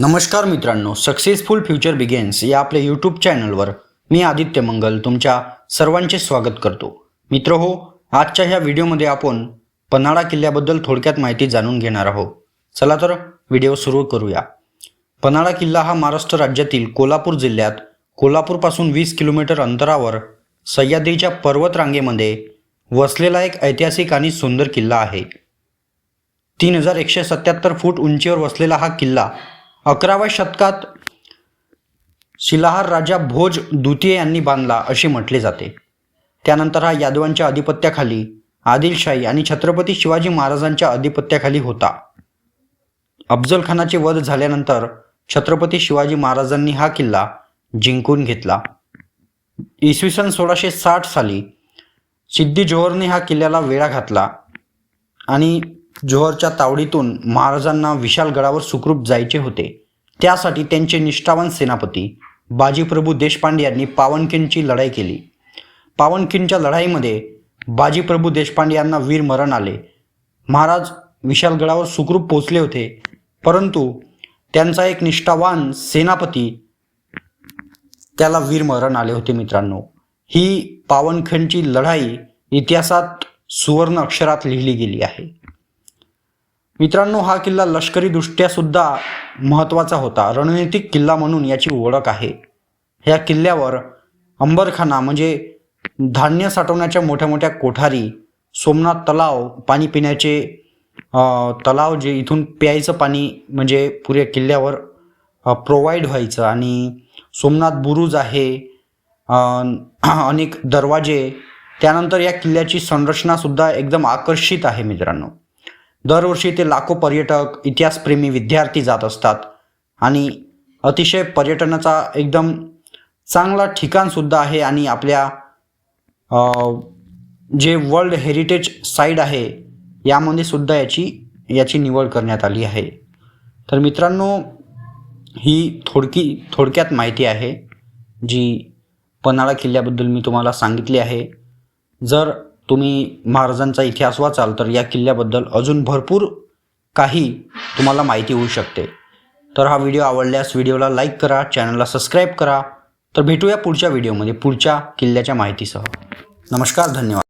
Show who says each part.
Speaker 1: नमस्कार मित्रांनो successful future begins या आपल्या यूट्यूब चॅनलवर मी आदित्य मंगल तुमच्या सर्वांचे स्वागत करतो. मित्र हो आजच्या ह्या व्हिडिओमध्ये आपण पन्हाळा किल्ल्याबद्दल थोडक्यात माहिती जाणून घेणार आहोत. चला तर व्हिडिओ सुरू करूया. पन्हाळा किल्ला हा महाराष्ट्र राज्यातील कोल्हापूर जिल्ह्यात कोल्हापूरपासून वीस किलोमीटर अंतरावर सह्याद्रीच्या पर्वतरांगेमध्ये वसलेला एक ऐतिहासिक आणि सुंदर किल्ला आहे. तीन हजार एकशे सत्याहत्तर फूट उंचीवर वसलेला हा किल्ला अकराव्या शतकात शिलाहार राजा भोज द्वितीय यांनी बांधला असे म्हटले जाते. त्यानंतर हा यादवांच्या अधिपत्याखाली आदिलशाही आणि छत्रपती शिवाजी महाराजांच्या अधिपत्याखाली होता. अफजलखानाचे वध झाल्यानंतर छत्रपती शिवाजी महाराजांनी हा किल्ला जिंकून घेतला. इसवी सन सोळाशे साठ साली सिद्धी जोहरने हा किल्ल्याला वेढा घातला आणि जोहरच्या तावडीतून महाराजांना विशालगडावर सुखरूप जायचे होते. त्यासाठी त्यांचे निष्ठावान सेनापती बाजीप्रभू देशपांडे यांनी पावनखिंडची लढाई केली. पावनखिंडच्या लढाईमध्ये बाजीप्रभू देशपांडे यांना वीर मरण आले. महाराज विशालगडावर सुखरूप पोचले होते. परंतु त्यांचा एक निष्ठावान सेनापती त्याला वीरमरण आले होते मित्रांनो. ही पावनखंडची लढाई इतिहासात सुवर्ण अक्षरात लिहिली गेली आहे. मित्रांनो हा किल्ला लष्करीदृष्ट्या सुद्धा महत्त्वाचा होता. रणनीतिक किल्ला म्हणून याची ओळख आहे. ह्या किल्ल्यावर अंबरखाना म्हणजे धान्य साठवण्याच्या मोठ्या मोठ्या कोठारी सोमनाथ तलाव पाणी पिण्याचे तलाव जे इथून प्यायचं पाणी म्हणजे पुऱ्या किल्ल्यावर प्रोव्हाइड व्हायचं. आणि सोमनाथ बुरुज आहे. अनेक दरवाजे. त्यानंतर या किल्ल्याची संरचनासुद्धा एकदम आकर्षित आहे मित्रांनो. दरवर्षी ते लाखो पर्यटक इतिहासप्रेमी विद्यार्थी जात असतात. आणि अतिशय पर्यटनाचा एकदम चांगला ठिकाणसुद्धा आहे आणि आपल्या जे वर्ल्ड हेरिटेज साईट आहे यामध्ये सुद्धा याची याची निवड करण्यात आली आहे. तर मित्रांनो ही थोडकी थोडक्यात माहिती आहे जी पन्हाळा किल्ल्याबद्दल मी तुम्हाला सांगितली आहे. जर तुम्ही महाराजांचा इतिहास वाचाल तर या किल्ल्याबद्दल अजून भरपूर काही तुम्हाला माहिती होऊ शकते. तर हा व्हिडिओ आवडल्यास व्हिडिओला लाईक करा चॅनलला सबस्क्राईब करा. तर भेटूया पुढच्या व्हिडिओमध्ये पुढच्या किल्ल्याच्या माहितीसह. नमस्कार धन्यवाद.